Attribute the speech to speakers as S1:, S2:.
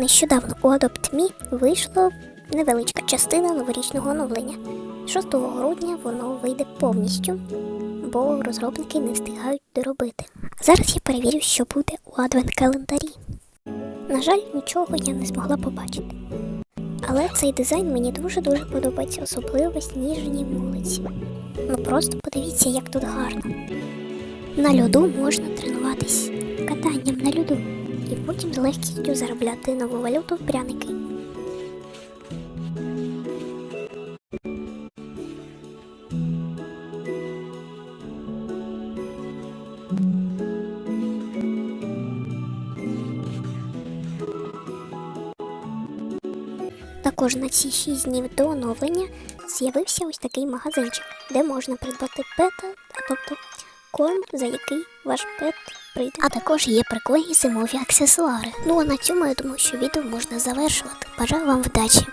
S1: Нещодавно у Adopt.me вийшла невеличка частина новорічного оновлення. 6 грудня воно вийде повністю, бо розробники не встигають доробити. Зараз я перевірю, що буде у адвент-календарі. На жаль, нічого я не змогла побачити. Але цей дизайн мені дуже-дуже подобається, особливо сніжні вулиці. Ну просто подивіться, як тут гарно. На льоду можна тренуватись потім з легкістю заробляти нову валюту в пряники. Також на ці 6 днів до оновлення з'явився ось такий магазинчик, де можна придбати пета, а тобто за який ваш пет прийде. А також є прикольні зимові аксесуари. Ну а на цьому я думаю, що відео можна завершувати. Бажаю вам вдачі!